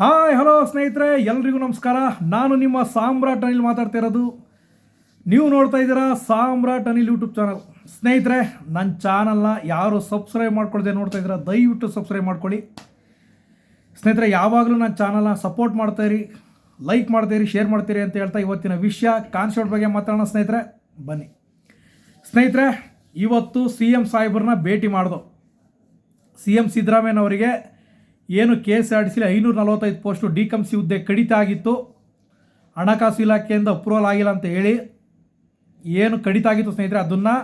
Hi, hello ಸ್ನೇಹಿತರೆ, ಎಲ್ರಿಗೂ ನಮಸ್ಕಾರ. ನಾನು ನಿಮ್ಮ ಸಾಮ್ರಾಟ್ ಅನಿಲ್ ಮಾತಾಡ್ತಾ ಇರೋದು. ನೀವು ನೋಡ್ತಾ ಇದ್ದೀರಾ ಸಾಮ್ರಾಟ್ ಅನಿಲ್ ಯೂಟ್ಯೂಬ್ ಚಾನಲ್. ಸ್ನೇಹಿತರೆ ನನ್ನ ಚಾನಲ್ನ ಯಾರು ಸಬ್ಸ್ಕ್ರೈಬ್ ಮಾಡ್ಕೊಳ್ದೆ ನೋಡ್ತಾ ಇದ್ದೀರಾ, ದಯವಿಟ್ಟು ಸಬ್ಸ್ಕ್ರೈಬ್ ಮಾಡ್ಕೊಳ್ಳಿ. ಸ್ನೇಹಿತರೆ, ಯಾವಾಗಲೂ ನನ್ನ ಚಾನಲ್ನ ಸಪೋರ್ಟ್ ಮಾಡ್ತಾಯಿರಿ ಲೈಕ್ ಮಾಡ್ತೀರಿ ಶೇರ್ ಮಾಡ್ತೀರಿ ಅಂತ ಹೇಳ್ತಾ ಇವತ್ತಿನ ವಿಷಯ. ಕಾನ್ಸೆಪ್ಟ್ ಬಗ್ಗೆ ಮಾತಾಡೋಣ ಸ್ನೇಹಿತರೆ, ಬನ್ನಿ. ಸ್ನೇಹಿತರೆ, ಇವತ್ತು ಸಿ ಎಂ ಸಾಹೇಬ್ರನ್ನ ಭೇಟಿ ಮಾಡಿದೋ. ಸಿ ಎಂ ಸಿದ್ದರಾಮಯ್ಯನವರಿಗೆ ಏನು ಕೆ ಎಸ್ ಆರ್ ಟಿ ಸಿಲಿ ಐನೂರ ನಲವತ್ತೈದು ಪೋಸ್ಟು ಡಿ ಕಮ್ ಸಿ ಹುದ್ದೆ ಕಡಿತ ಆಗಿತ್ತು. ಹಣಕಾಸು ಇಲಾಖೆಯಿಂದ ಅಪ್ರೂವಲ್ ಆಗಿಲ್ಲ ಅಂತ ಹೇಳಿ ಏನು ಕಡಿತ ಆಗಿತ್ತು ಸ್ನೇಹಿತರೆ, ಅದನ್ನು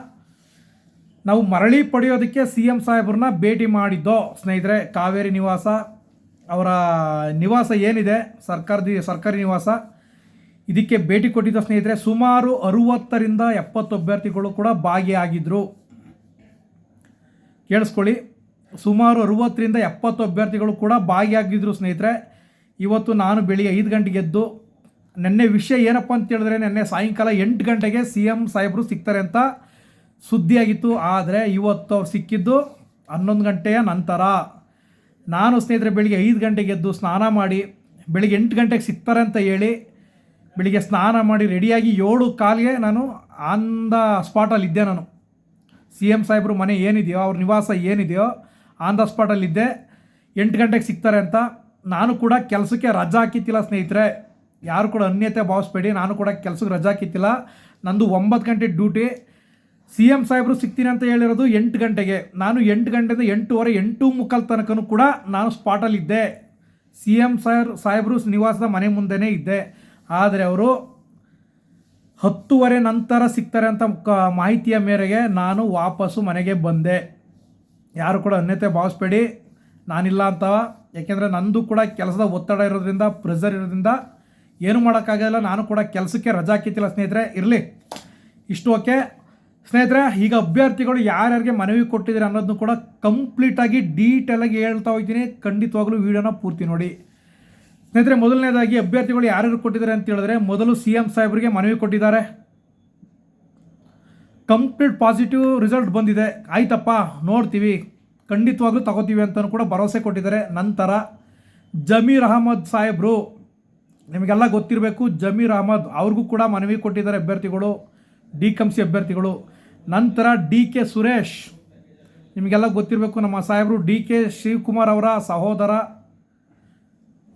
ನಾವು ಮರಳಿ ಪಡೆಯೋದಕ್ಕೆ ಸಿ ಎಂ ಸಾಹೇಬ್ರನ್ನ ಭೇಟಿ ಮಾಡಿದ್ದೋ ಸ್ನೇಹಿತರೆ, ಕಾವೇರಿ ನಿವಾಸ, ಅವರ ನಿವಾಸ ಏನಿದೆ, ಸರ್ಕಾರದ ಸರ್ಕಾರಿ ನಿವಾಸ, ಇದಕ್ಕೆ ಭೇಟಿ ಕೊಟ್ಟಿದ್ದ ಸ್ನೇಹಿತರೆ, ಸುಮಾರು ಅರುವತ್ತರಿಂದ ಎಪ್ಪತ್ತು ಅಭ್ಯರ್ಥಿಗಳು ಕೂಡ ಭಾಗಿಯಾಗಿದ್ದರು ಕೇಳಿಸ್ಕೊಳ್ಳಿ. ಸುಮಾರು ಅರುವತ್ತರಿಂದ ಎಪ್ಪತ್ತು ಅಭ್ಯರ್ಥಿಗಳು ಕೂಡ ಭಾಗಿಯಾಗಿದ್ದರು ಸ್ನೇಹಿತರೆ. ಇವತ್ತು ನಾನು ಬೆಳಿಗ್ಗೆ ಐದು ಗಂಟೆಗೆ ಎದ್ದು ನೆನ್ನೆ ವಿಷಯ ಏನಪ್ಪ ಅಂತ ಹೇಳಿದ್ರೆ ನೆನ್ನೆ ಸಾಯಂಕಾಲ ಎಂಟು ಗಂಟೆಗೆ ಸಿ ಎಂ ಸಾಹೇಬರು ಸಿಗ್ತಾರೆ ಅಂತ ಸುದ್ದಿಯಾಗಿತ್ತು. ಆದರೆ ಇವತ್ತು ಅವ್ರು ಸಿಕ್ಕಿದ್ದು ಹನ್ನೊಂದು ಗಂಟೆಯ ನಂತರ. ನಾನು ಸ್ನೇಹಿತರೆ ಬೆಳಿಗ್ಗೆ ಐದು ಗಂಟೆಗೆ ಎದ್ದು ಸ್ನಾನ ಮಾಡಿ ಬೆಳಿಗ್ಗೆ ಎಂಟು ಗಂಟೆಗೆ ಸಿಗ್ತಾರೆ ಅಂತ ಹೇಳಿ ಬೆಳಿಗ್ಗೆ ಸ್ನಾನ ಮಾಡಿ ರೆಡಿಯಾಗಿ ಏಳು ಕಾಲಿಗೆ ನಾನು ಆನ್ ದ ಸ್ಪಾಟಲ್ಲಿ ಇದ್ದೆ ನಾನು. ಸಿ ಎಂ ಸಾಹೇಬ್ರು ಮನೆ ಏನಿದೆಯೋ, ಅವ್ರ ನಿವಾಸ ಏನಿದೆಯೋ ಆನ್ ದ ಸ್ಪಾಟಲ್ಲಿದ್ದೆ ಎಂಟು ಗಂಟೆಗೆ ಸಿಗ್ತಾರೆ ಅಂತ. ನಾನು ಕೂಡ ಕೆಲಸಕ್ಕೆ ರಜಾ ಹಾಕಿತ್ತಿಲ್ಲ ಸ್ನೇಹಿತರೆ. ಯಾರು ಕೂಡ ಅನ್ಯತೆ ಭಾವಿಸ್ಬೇಡಿ, ನಾನು ಕೂಡ ಕೆಲಸಕ್ಕೆ ರಜಾ ಹಾಕಿತ್ತಿಲ್ಲ. ನಂದು ಒಂಬತ್ತು ಗಂಟೆ ಡ್ಯೂಟಿ ಸಿ ಎಂ ಸಾಹೇಬರು ಸಿಗ್ತೀನಿ ಅಂತ ಹೇಳಿರೋದು ಎಂಟು ಗಂಟೆಗೆ. ನಾನು ಎಂಟು ಗಂಟೆಯಿಂದ ಎಂಟೂವರೆ, ಎಂಟು ಮುಕ್ಕಾಲು ತನಕನೂ ಕೂಡ ನಾನು ಸ್ಪಾಟಲ್ಲಿದ್ದೆ ಸಿ ಎಂ ಸಾಹೇಬ್, ಸಾಹೇಬರು ನಿವಾಸದ ಮನೆ ಮುಂದೆನೇ ಇದ್ದೆ. ಆದರೆ ಅವರು ಹತ್ತುವರೆ ನಂತರ ಸಿಗ್ತಾರೆ ಅಂತ ಮಾಹಿತಿಯ ಮೇರೆಗೆ ನಾನು ವಾಪಸ್ಸು ಮನೆಗೆ ಬಂದೆ. ಯಾರು ಕೂಡ ಅನ್ಯತೆ ಭಾವಿಸ್ಬೇಡಿ. ನಾನಿಲ್ಲ ಅಂತ ಯಾಕೆಂದರೆ ನಂದು ಕೂಡ ಕೆಲಸದ ಒತ್ತಡ ಇರೋದ್ರಿಂದ ಪ್ರೆಸರ್ ಇರೋದ್ರಿಂದ ಏನು ಮಾಡೋಕ್ಕಾಗಲ್ಲ. ನಾನು ಕೂಡ ಕೆಲಸಕ್ಕೆ ರಜಾ ಹಾಕಿತ್ತಿಲ್ಲ ಸ್ನೇಹಿತರೆ. ಇರಲಿ. ಇಷ್ಟು ಓಕೆ. ಸ್ನೇಹಿತರೆ, ಈಗ ಅಭ್ಯರ್ಥಿಗಳು ಯಾರ್ಯಾರಿಗೆ ಮನವಿ ಕೊಟ್ಟಿದ್ದಾರೆ ಅನ್ನೋದನ್ನು ಕೂಡ ಕಂಪ್ಲೀಟಾಗಿ ಡೀಟೇಲಾಗಿ ಹೇಳ್ತಾ ಹೋಗ್ತೀನಿ. ಖಂಡಿತವಾಗ್ಲೂ ವೀಡಿಯೋನ ಪೂರ್ತಿ ನೋಡಿ. ಸ್ನೇಹಿತರೆ, ಮೊದಲನೇದಾಗಿ ಅಭ್ಯರ್ಥಿಗಳು ಯಾರ್ಯಾರು ಕೊಟ್ಟಿದ್ದಾರೆ ಅಂತ ಹೇಳಿದ್ರೆ, ಮೊದಲು ಸಿ ಎಂ ಸಾಹೇಬರಿಗೆ ಮನವಿ ಕೊಟ್ಟಿದ್ದಾರೆ. ಕಂಪ್ಲೀಟ್ ಪಾಸಿಟಿವ್ ರಿಸಲ್ಟ್ ಬಂದಿದೆ. ಆಯ್ತಪ್ಪ, ನೋಡ್ತೀವಿ. ಖಂಡಿತವಾಗ್ಲೂ ತಗೋತೀವಿ ಅಂತಲೂ ಕೂಡ ಭರವಸೆ ಕೊಟ್ಟಿದ್ದಾರೆ. ನಂತರ ಜಮೀರ್ ಅಹಮದ್ ಸಾಹೇಬ್ರು, ನಿಮಗೆಲ್ಲ ಗೊತ್ತಿರಬೇಕು, ಜಮೀರ್ ಅಹಮದ್ ಅವ್ರಿಗೂ ಕೂಡ ಮನವಿ ಕೊಟ್ಟಿದ್ದಾರೆ ಅಭ್ಯರ್ಥಿಗಳು ಡಿ ಕಮ್ ಸಿ ಅಭ್ಯರ್ಥಿಗಳು. ನಂತರ ಡಿ ಕೆ ಸುರೇಶ್, ನಿಮಗೆಲ್ಲ ಗೊತ್ತಿರಬೇಕು, ನಮ್ಮ ಸಾಹೇಬರು ಡಿ ಕೆ ಶಿವಕುಮಾರ್ ಅವರ ಸಹೋದರ,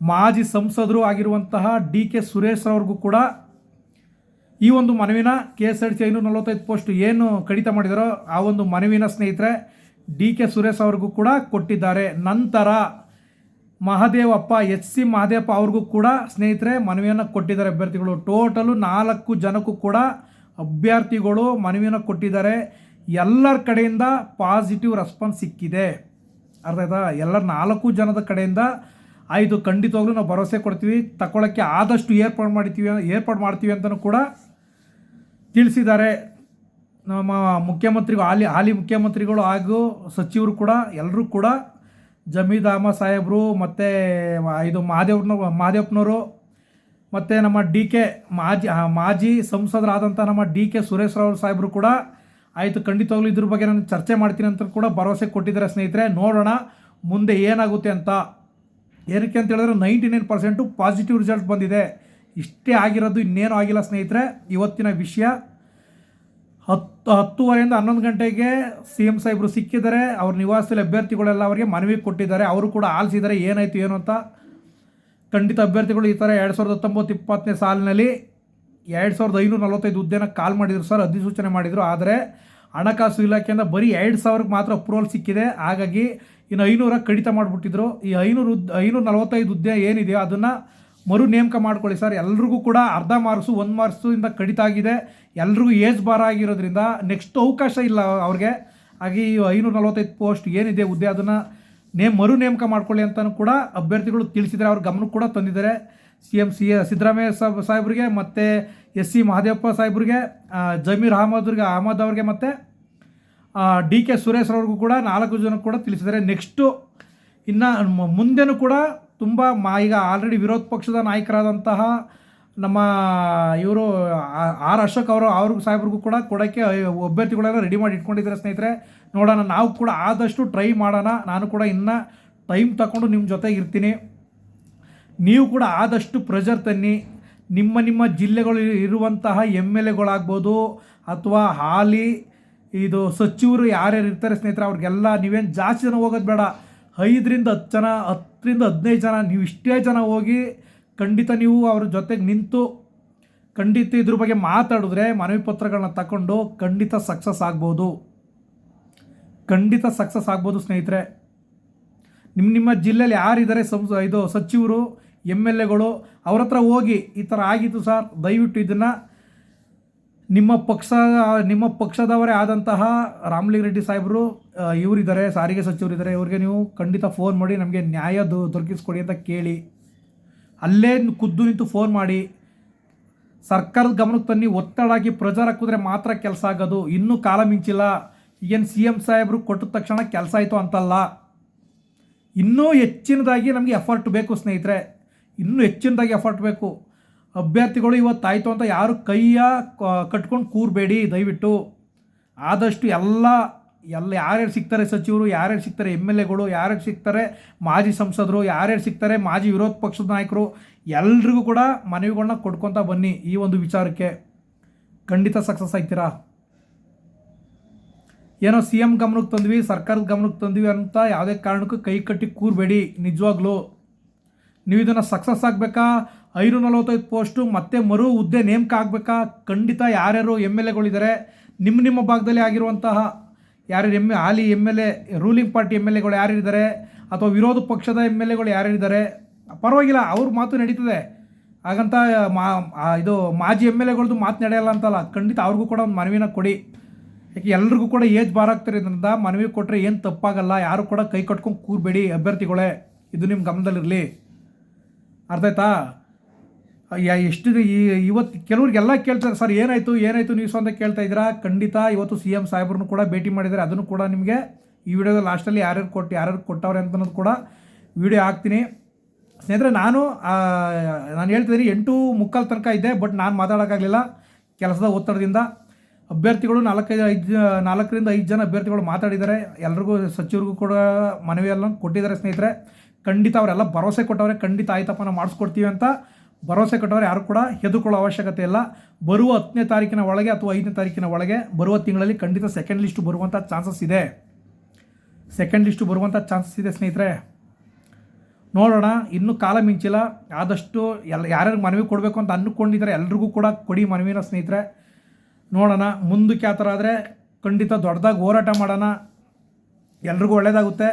ಮಾಜಿ ಸಂಸದರು ಆಗಿರುವಂತಹ ಡಿ ಕೆ ಸುರೇಶ್ ಅವ್ರಿಗೂ ಕೂಡ ಈ ಒಂದು ಮನವಿನ ಕೆ ಎಸ್ ಆರ್ ಟಿ ಐನೂರ ನಲವತ್ತೈದು ಪೋಸ್ಟ್ ಏನು ಕಡಿತ ಮಾಡಿದಾರೋ ಆ ಒಂದು ಮನವಿನ ಸ್ನೇಹಿತರೆ ಡಿ ಕೆ ಸುರೇಶ್ ಅವ್ರಿಗೂ ಕೂಡ ಕೊಟ್ಟಿದ್ದಾರೆ. ನಂತರ ಮಹದೇವಪ್ಪ ಎಚ್ ಸಿ ಮಹದೇವಪ್ಪ ಅವ್ರಿಗೂ ಕೂಡ ಸ್ನೇಹಿತರೆ ಮನವಿಯನ್ನು ಕೊಟ್ಟಿದ್ದಾರೆ ಅಭ್ಯರ್ಥಿಗಳು. ಟೋಟಲು ನಾಲ್ಕು ಜನಕ್ಕೂ ಕೂಡ ಅಭ್ಯರ್ಥಿಗಳು ಮನವಿಯನ್ನು ಕೊಟ್ಟಿದ್ದಾರೆ. ಎಲ್ಲರ ಕಡೆಯಿಂದ ಪಾಸಿಟಿವ್ ರೆಸ್ಪಾನ್ಸ್ ಸಿಕ್ಕಿದೆ. ಅರ್ಥ ಆಯ್ತಾ? ಎಲ್ಲರ ನಾಲ್ಕು ಜನದ ಕಡೆಯಿಂದ ಆಯಿತು. ಖಂಡಿತವಾಗ್ಲೂ ನಾವು ಭರವಸೆ ಕೊಡ್ತೀವಿ. ತಗೊಳ್ಳೋಕ್ಕೆ ಆದಷ್ಟು ಏರ್ಪಾಡು ಮಾಡ್ತೀವಿ ಏರ್ಪಾಡು ಮಾಡ್ತೀವಿ ಅಂತಲೂ ಕೂಡ ತಿಳಿಸಿದ್ದಾರೆ. ನಮ್ಮ ಮುಖ್ಯಮಂತ್ರಿಗಳು, ಹಾಲಿ ಹಾಲಿ ಮುಖ್ಯಮಂತ್ರಿಗಳು ಹಾಗೂ ಸಚಿವರು ಕೂಡ, ಎಲ್ಲರೂ ಕೂಡ ಜಮೀದ್ ಅಹಮದ್ ಸಾಹೇಬರು ಮತ್ತು ಇದು ಮಹಾದೇವ್ನ ಮಹಾದೇವಪ್ಪನವರು ಮತ್ತು ನಮ್ಮ ಡಿ ಕೆ ಮಾಜಿ ಮಾಜಿ ಸಂಸದರಾದಂಥ ನಮ್ಮ ಡಿ ಕೆ ಸುರೇಶ್ ರಾವ್ ಸಾಹೇಬರು ಕೂಡ ಆಯಿತು, ಖಂಡಿತವಾಗ್ಲೂ ಇದ್ರ ಬಗ್ಗೆ ನಾನು ಚರ್ಚೆ ಮಾಡ್ತೀನಿ ಅಂತ ಕೂಡ ಭರವಸೆ ಕೊಟ್ಟಿದ್ದಾರೆ ಸ್ನೇಹಿತರೆ. ನೋಡೋಣ ಮುಂದೆ ಏನಾಗುತ್ತೆ ಅಂತ. ಏನಕ್ಕೆ ಅಂತ ಹೇಳಿದ್ರೆ, ninety nine percent positive result ಬಂದಿದೆ. ಇಷ್ಟೇ ಆಗಿರೋದು ಇನ್ನೇನು ಆಗಿಲ್ಲ ಸ್ನೇಹಿತರೆ. ಇವತ್ತಿನ ವಿಷಯ ಹತ್ತು, ಹತ್ತುವರೆಯಿಂದ ಹನ್ನೊಂದು ಗಂಟೆಗೆ ಸಿ ಎಂ ಸಾಹೇಬರು ಸಿಕ್ಕಿದ್ದಾರೆ. ಅವ್ರ ನಿವಾಸದಲ್ಲಿ ಅಭ್ಯರ್ಥಿಗಳೆಲ್ಲ ಅವರಿಗೆ ಮನವಿ ಕೊಟ್ಟಿದ್ದಾರೆ. ಅವರು ಕೂಡ ಆಲಿಸಿದ್ದಾರೆ. ಏನಾಯಿತು, ಏನು ಅಂತ. ಖಂಡಿತ ಅಭ್ಯರ್ಥಿಗಳು ಈ ಥರ ಎರಡು ಸಾವಿರದ ಹತ್ತೊಂಬತ್ತು ಇಪ್ಪತ್ತನೇ ಸಾಲಿನಲ್ಲಿ ಎರಡು ಸಾವಿರದ ಐನೂರ ನಲವತ್ತೈದು ಹುದ್ದೆನ ಕಾಲ್ ಮಾಡಿದರು ಸರ್, ಅಧಿಸೂಚನೆ ಮಾಡಿದರು. ಆದರೆ ಹಣಕಾಸು ಇಲಾಖೆಯಿಂದ ಬರೀ ಎರಡು ಸಾವಿರಕ್ಕೆ ಮಾತ್ರ ಅಪ್ರೂವಲ್ ಸಿಕ್ಕಿದೆ. ಹಾಗಾಗಿ ಇನ್ನು ಐನೂರ ಕಡಿತ ಮಾಡಿಬಿಟ್ಟಿದ್ರು. ಈ ಐನೂರು, ಐನೂರ ನಲವತ್ತೈದು ಹುದ್ದೆ ಏನಿದೆಯೋ ಅದನ್ನು ಮರು ನೇಮಕ ಮಾಡ್ಕೊಳ್ಳಿ ಸರ್. ಎಲ್ರಿಗೂ ಕೂಡ ಅರ್ಧ ಮಾರ್ಕ್ಸು, ಒಂದು ಮಾರ್ಕ್ಸು ಇಂದ ಕಡಿತ ಆಗಿದೆ. ಎಲ್ರಿಗೂ ಏಜ್ ಬಾರ ಆಗಿರೋದ್ರಿಂದ ನೆಕ್ಸ್ಟ್ ಅವಕಾಶ ಇಲ್ಲ ಅವ್ರಿಗೆ. ಹಾಗೆ ಈ ಐನೂರ ನಲವತ್ತೈದು ಪೋಸ್ಟ್ ಏನಿದೆ ಹುದ್ದೆ ಅದನ್ನು ನೇಮ್ ಮರು ನೇಮಕ ಮಾಡ್ಕೊಳ್ಳಿ ಅಂತಲೂ ಕೂಡ ಅಭ್ಯರ್ಥಿಗಳು ತಿಳಿಸಿದರೆ ಅವ್ರ ಗಮನಕ್ಕೆ ಕೂಡ ತಂದಿದ್ದಾರೆ. C M C Siddaramaiah Sab ಸಾಹೇಬ್ರಿಗೆ ಮತ್ತು ಎಸ್ ಸಿ ಮಹದೇವಪ್ಪ ಸಾಹೇಬ್ರಿಗೆ ಜಮೀರ್ ಅಹಮದ್ರಿಗೆ, ಅಹಮದ್ ಅವ್ರಿಗೆ ಮತ್ತು ಡಿ ಕೆ ಸುರೇಶ್ ಅವ್ರಿಗೂ ಕೂಡ ನಾಲ್ಕು ಜನ ಕೂಡ ತಿಳಿಸಿದ್ದಾರೆ. ನೆಕ್ಸ್ಟು ಇನ್ನು ಮುಂದೆನೂ ಕೂಡ ತುಂಬ ಮಾ, ಈಗ ಆಲ್ರೆಡಿ ವಿರೋಧ ಪಕ್ಷದ ನಾಯಕರಾದಂತಹ ನಮ್ಮ ಇವರು ಆರ್ ಅಶೋಕ್ ಅವರು ಅವ್ರಿಗೂ ಸಾಹೇಬ್ರಿಗೂ ಕೂಡ ಕೊಡೋಕ್ಕೆ ಅಭ್ಯರ್ಥಿಗಳೆಲ್ಲ ರೆಡಿ ಮಾಡಿ ಇಟ್ಕೊಂಡಿದ್ದಾರೆ ಸ್ನೇಹಿತರೆ. ನೋಡೋಣ, ನಾವು ಕೂಡ ಆದಷ್ಟು ಟ್ರೈ ಮಾಡೋಣ. ನಾನು ಕೂಡ ಇನ್ನು ಟೈಮ್ ತಗೊಂಡು ನಿಮ್ಮ ಜೊತೆಗೆ ಇರ್ತೀನಿ. ನೀವು ಕೂಡ ಆದಷ್ಟು ಪ್ರೆಷರ್ ತನ್ನಿ. ನಿಮ್ಮ ನಿಮ್ಮ ಜಿಲ್ಲೆಗಳು ಇರುವಂತಹ ಎಂ ಎಲ್ ಎಗಳಾಗ್ಬೋದು ಅಥವಾ ಹಾಲಿ, ಇದು ಸಚಿವರು ಯಾರ್ಯಾರು ಇರ್ತಾರೆ ಸ್ನೇಹಿತರೆ, ಅವ್ರಿಗೆಲ್ಲ ನೀವೇನು ಜಾಸ್ತಿ ಜನ ಹೋಗೋದು ಬೇಡ. ಐದರಿಂದ ಹತ್ತು ಜನ, ಹತ್ತರಿಂದ ಹದಿನೈದು ಜನ, ನೀವು ಇಷ್ಟೇ ಜನ ಹೋಗಿ ಖಂಡಿತ ನೀವು ಅವ್ರ ಜೊತೆಗೆ ನಿಂತು ಖಂಡಿತ ಇದ್ರ ಬಗ್ಗೆ ಮಾತಾಡಿದ್ರೆ ಮನವಿ ಪತ್ರಗಳನ್ನ ತಗೊಂಡು ಖಂಡಿತ ಸಕ್ಸಸ್ ಆಗ್ಬೋದು. ಖಂಡಿತ ಸಕ್ಸಸ್ ಆಗ್ಬೋದು ಸ್ನೇಹಿತರೆ. ನಿಮ್ಮ ನಿಮ್ಮ ಜಿಲ್ಲೆಯಲ್ಲಿ ಯಾರಿದ್ದಾರೆ ಸಂಸ್ ಇದು ಸಚಿವರು, ಎಂ ಎಲ್ ಎಗಳು, ಅವ್ರ ಹತ್ರ ಹೋಗಿ ಈ ಥರ ಆಗಿತ್ತು ಸರ್, ದಯವಿಟ್ಟು ಇದನ್ನು ನಿಮ್ಮ ಪಕ್ಷ, ನಿಮ್ಮ ಪಕ್ಷದವರೇ ಆದಂತಹ ರಾಮಲಿಂಗರೆಡ್ಡಿ ಸಾಹೇಬರು ಇವರಿದ್ದಾರೆ, ಸಾರಿಗೆ ಸಚಿವರಿದ್ದಾರೆ, ಇವರಿಗೆ ನೀವು ಖಂಡಿತ ಫೋನ್ ಮಾಡಿ, ನಮಗೆ ನ್ಯಾಯ ದೊರಕಿಸ್ಕೊಡಿ ಅಂತ ಕೇಳಿ. ಅಲ್ಲೇ ಖುದ್ದು ನಿಂತು ಫೋನ್ ಮಾಡಿ. ಸರ್ಕಾರದ ಗಮನಕ್ಕೆ ತನ್ನಿ ಒತ್ತಡ ಹಾಕಿ ಪ್ರಚಾರ ಹಾಕಿದ್ರೆ ಮಾತ್ರ ಕೆಲಸ ಆಗೋದು. ಇನ್ನೂ ಕಾಲ ಮಿಂಚಿಲ್ಲ. ಏನು ಸಿ ಎಂ ಸಾಹೇಬರು ಕೊಟ್ಟ ತಕ್ಷಣ ಕೆಲಸ ಆಯಿತು ಅಂತಲ್ಲ. ಇನ್ನೂ ಹೆಚ್ಚಿನದಾಗಿ ನಮಗೆ ಎಫರ್ಟ್ ಬೇಕು ಸ್ನೇಹಿತರೆ. ಇನ್ನೂ ಹೆಚ್ಚಿನದಾಗಿ ಎಫರ್ಟ್ ಬೇಕು. ಅಭ್ಯರ್ಥಿಗಳು ಇವತ್ತಾಯಿತು ಅಂತ ಯಾರು ಕೈಯ ಕಟ್ಕೊಂಡು ಕೂರಬೇಡಿ, ದಯವಿಟ್ಟು. ಆದಷ್ಟು ಎಲ್ಲ ಎಲ್ಲ ಯಾರ್ಯಾರು ಸಿಗ್ತಾರೆ ಸಚಿವರು, ಯಾರ್ಯಾರು ಸಿಗ್ತಾರೆ ಎಂ ಎಲ್ ಎಗಳು, ಯಾರ್ಯಾರು ಸಿಗ್ತಾರೆ ಮಾಜಿ ಸಂಸದರು, ಯಾರ್ಯಾರು ಸಿಗ್ತಾರೆ ಮಾಜಿ ವಿರೋಧ ಪಕ್ಷದ ನಾಯಕರು, ಎಲ್ರಿಗೂ ಕೂಡ ಮನವಿಗಳನ್ನ ಕೊಡ್ಕೊತಾ ಬನ್ನಿ ಈ ಒಂದು ವಿಚಾರಕ್ಕೆ. ಖಂಡಿತ ಸಕ್ಸಸ್ ಆಗ್ತೀರಾ? ಏನೋ ಸಿ ಎಂ ಗಮನಕ್ಕೆ ತಂದ್ವಿ, ಸರ್ಕಾರದ ಗಮನಕ್ಕೆ ತಂದ್ವಿ ಅಂತ ಯಾವುದೇ ಕಾರಣಕ್ಕೂ ಕೈ ಕಟ್ಟಿ ಕೂರಬೇಡಿ, ನಿಜವಾಗ್ಲೂ. ನೀವು ಇದನ್ನು ಸಕ್ಸಸ್ ಆಗಬೇಕಾ? ಐನೂರ ನಲವತ್ತೈದು ಪೋಸ್ಟು, ಮತ್ತೆ ಮರು ಹುದ್ದೆ ನೇಮಕ ಆಗಬೇಕಾ ಖಂಡಿತ ಯಾರ್ಯಾರು ಎಂ ಎಲ್ ಎಗಳಿದ್ದಾರೆ? ನಿಮ್ಮ ನಿಮ್ಮ ಭಾಗದಲ್ಲಿ ಆಗಿರುವಂತಹ ಯಾರ್ಯಾರು M holy M L A, ruling party M L ಎಗಳು ಯಾರಿದ್ದಾರೆ? ಅಥವಾ ವಿರೋಧ ಪಕ್ಷದ ಎಂ ಎಲ್ ಎಗಳು ಯಾರ್ಯಾರಿದ್ದಾರೆ ಪರವಾಗಿಲ್ಲ, ಅವ್ರ ಮಾತು ನಡೀತದೆ. ಹಾಗಂತ ಮಾ ಇದು ಮಾಜಿ ಎಂ ಎಲ್ ಎಗಳದ್ದು ಮಾತು ನಡೆಯಲ್ಲ ಅಂತಲ್ಲ, ಖಂಡಿತ ಅವ್ರಿಗೂ ಕೂಡ ಒಂದು ಮನವಿನ ಕೊಡಿ. ಯಾಕೆ ಎಲ್ರಿಗೂ ಕೂಡ ಏಜ್ ಬಾರ್ ಆಗ್ತಿರೋದ್ರಿಂದ ಮನವಿ ಕೊಟ್ಟರೆ ಏನು ತಪ್ಪಾಗಲ್ಲ, ಯಾರು ಕೂಡ ಕೈ ಕಟ್ಕೊಂಡು ಕೂರಬೇಡಿ, ಅಭ್ಯರ್ಥಿಗಳೇ. ಇದು ನಿಮ್ಮ ಗಮನದಲ್ಲಿರಲಿ. ಅರ್ಥ ಆಯ್ತಾ? ಎಷ್ಟು ಈ ಇವತ್ತು ಕೆಲವ್ರಿಗೆಲ್ಲ ಕೇಳ್ತಾರೆ, ಸರ್, ಏನಾಯಿತು ಏನಾಯಿತು ನ್ಯೂಸ್ ಅಂತ ಕೇಳ್ತಾ ಇದ್ದೀರಾ? ಖಂಡಿತ ಇವತ್ತು ಸಿ ಎಂ ಸಾಹೇಬ್ರನ್ನು ಕೂಡ ಭೇಟಿ ಮಾಡಿದ್ದಾರೆ. ಅದನ್ನು ಕೂಡ ನಿಮಗೆ ಈ ವಿಡಿಯೋದ ಲಾಸ್ಟಲ್ಲಿ ಯಾರ್ಯಾರು ಕೊಟ್ಟು, ಯಾರ್ಯಾರು ಕೊಟ್ಟವ್ರೆ ಅಂತ ಕೂಡ ವಿಡಿಯೋ ಹಾಕ್ತೀನಿ. ಸ್ನೇಹಿತರೆ, ನಾನು ನಾನು ಹೇಳ್ತಿದ್ದೀನಿ ಎಂಟು ಮುಕ್ಕಾಲು ತನಕ ಇದ್ದೆ ಬಟ್ ನಾನು ಮಾತಾಡೋಕ್ಕಾಗಲಿಲ್ಲ ಕೆಲಸದ ಒತ್ತಡದಿಂದ. ಅಭ್ಯರ್ಥಿಗಳು ನಾಲ್ಕೈದು, ಐದು ನಾಲ್ಕರಿಂದ ಐದು ಜನ ಅಭ್ಯರ್ಥಿಗಳು ಮಾತಾಡಿದ್ದಾರೆ. ಎಲ್ರಿಗೂ, ಸಚಿವರಿಗೂ ಕೂಡ ಮನವಿಯೆಲ್ಲ ಕೊಟ್ಟಿದ್ದಾರೆ ಸ್ನೇಹಿತರೆ. ಖಂಡಿತ ಅವರೆಲ್ಲ ಭರವಸೆ ಕೊಟ್ಟವ್ರೆ, ಖಂಡಿತ ಆಯ್ತಪ್ಪ, ನಾವು ಮಾಡಿಸ್ಕೊಡ್ತೀವಿ ಅಂತ ಭರವಸೆ ಕೊಟ್ಟವರು ಯಾರು ಕೂಡ ಹೆದ್ದುಕೊಳ್ಳೋ ಅವಶ್ಯಕತೆ ಇಲ್ಲ. ಬರುವ ಹತ್ತನೇ ತಾರೀಕಿನ ಒಳಗೆ ಅಥವಾ ಐದನೇ ತಾರೀಕಿನ ಒಳಗೆ ಬರುವ ತಿಂಗಳಲ್ಲಿ ಖಂಡಿತ ಸೆಕೆಂಡ್ ಲಿಸ್ಟು ಬರುವಂಥ ಚಾನ್ಸಸ್ ಇದೆ. ಸೆಕೆಂಡ್ ಲಿಸ್ಟು ಬರುವಂಥ ಚಾನ್ಸಸ್ ಇದೆ ಸ್ನೇಹಿತರೆ. ನೋಡೋಣ, ಇನ್ನೂ ಕಾಲ ಮಿಂಚಿಲ್ಲ. ಆದಷ್ಟು ಎಲ್ಲ ಯಾರ್ಯಾರು ಮನವಿ ಕೊಡಬೇಕು ಅಂತ ಅಂದ್ಕೊಂಡಿದ್ದಾರೆ ಎಲ್ರಿಗೂ ಕೂಡ ಕೊಡಿ ಮನವಿನ ಸ್ನೇಹಿತರೆ. ನೋಡೋಣ, ಮುಂದಕ್ಕೆ ಆ ಥರ ಆದರೆ ಖಂಡಿತ ದೊಡ್ಡದಾಗಿ ಹೋರಾಟ ಮಾಡೋಣ. ಎಲ್ರಿಗೂ ಒಳ್ಳೆಯದಾಗುತ್ತೆ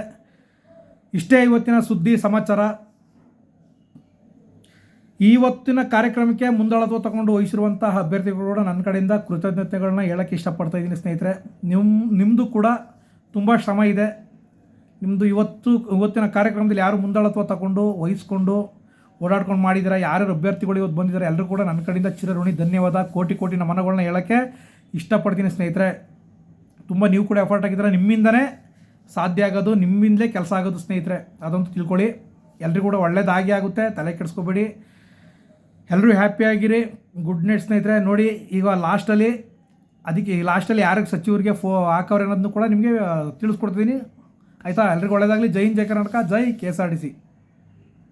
ಇಷ್ಟೇ ಇವತ್ತಿನ ಸುದ್ದಿ, ಸಮಾಚಾರ. ಇವತ್ತಿನ ಕಾರ್ಯಕ್ರಮಕ್ಕೆ ಮುಂದಾಳತ್ವ ತಗೊಂಡು ವಹಿಸಿರುವಂತಹ ಅಭ್ಯರ್ಥಿಗಳು ಕೂಡ ನನ್ನ ಕಡೆಯಿಂದ ಕೃತಜ್ಞತೆಗಳನ್ನ ಹೇಳಕ್ಕೆ ಇಷ್ಟಪಡ್ತಾ ಇದ್ದೀನಿ ಸ್ನೇಹಿತರೆ. ನಿಮ್ಮ ನಿಮ್ಮದು ಕೂಡ ತುಂಬ ಶ್ರಮ ಇದೆ. ನಿಮ್ಮದು ಇವತ್ತು, ಇವತ್ತಿನ ಕಾರ್ಯಕ್ರಮದಲ್ಲಿ ಯಾರು ಮುಂದಾಳತ್ವ ತಗೊಂಡು, ವಹಿಸ್ಕೊಂಡು ಓಡಾಡ್ಕೊಂಡು ಮಾಡಿದ್ದೀರಾ ಯಾರ್ಯಾರು ಅಭ್ಯರ್ಥಿಗಳು ಇವತ್ತು ಬಂದಿದ್ದಾರೆ ಎಲ್ಲರೂ ಕೂಡ ನನ್ನ ಕಡೆಯಿಂದ ಚಿರಋಣಿ ಧನ್ಯವಾದ. ಕೋಟಿ ಕೋಟಿ ನಮನಗಳನ್ನ ಹೇಳೋಕ್ಕೆ ಇಷ್ಟಪಡ್ತೀನಿ ಸ್ನೇಹಿತರೆ. ತುಂಬ ನೀವು ಕೂಡ ಎಫರ್ಟ್ ಆಗಿದ್ದೀರಾ. ನಿಮ್ಮಿಂದನೇ ಸಾಧ್ಯ ಆಗೋದು, ನಿಮ್ಮಿಂದಲೇ ಕೆಲಸ ಆಗೋದು ಸ್ನೇಹಿತರೆ. ಅದಂತೂ ತಿಳ್ಕೊಳ್ಳಿ. ಎಲ್ರಿಗೂ ಕೂಡ ಒಳ್ಳೇದಾಗಿ ಆಗುತ್ತೆ. ತಲೆ ಕೆಡಿಸ್ಕೋಬೇಡಿ. ಎಲ್ಲರೂ ಹ್ಯಾಪಿಯಾಗಿರಿ ಗುಡ್ ನೈಟ್ ಸ್ನೇಹಿತರೆ. ನೋಡಿ, ಈಗ ಲಾಸ್ಟಲ್ಲಿ ಅದಕ್ಕೆ ಈ ಲಾಸ್ಟಲ್ಲಿ ಯಾರಿಗೆ ಸಚಿವರಿಗೆ ಫೋ ಹಾಕವ್ರೆ ಅನ್ನೋದನ್ನು ಕೂಡ ನಿಮಗೆ ತಿಳಿಸ್ಕೊಡ್ತೀನಿ. ಆಯಿತಾ? ಎಲ್ರಿಗೂ ಒಳ್ಳೆಯದಾಗಲಿ ಜೈನ್ ಹಿಂದ್, ಜೈ ಕರ್ನಾಟಕ, ಜೈ K S R T C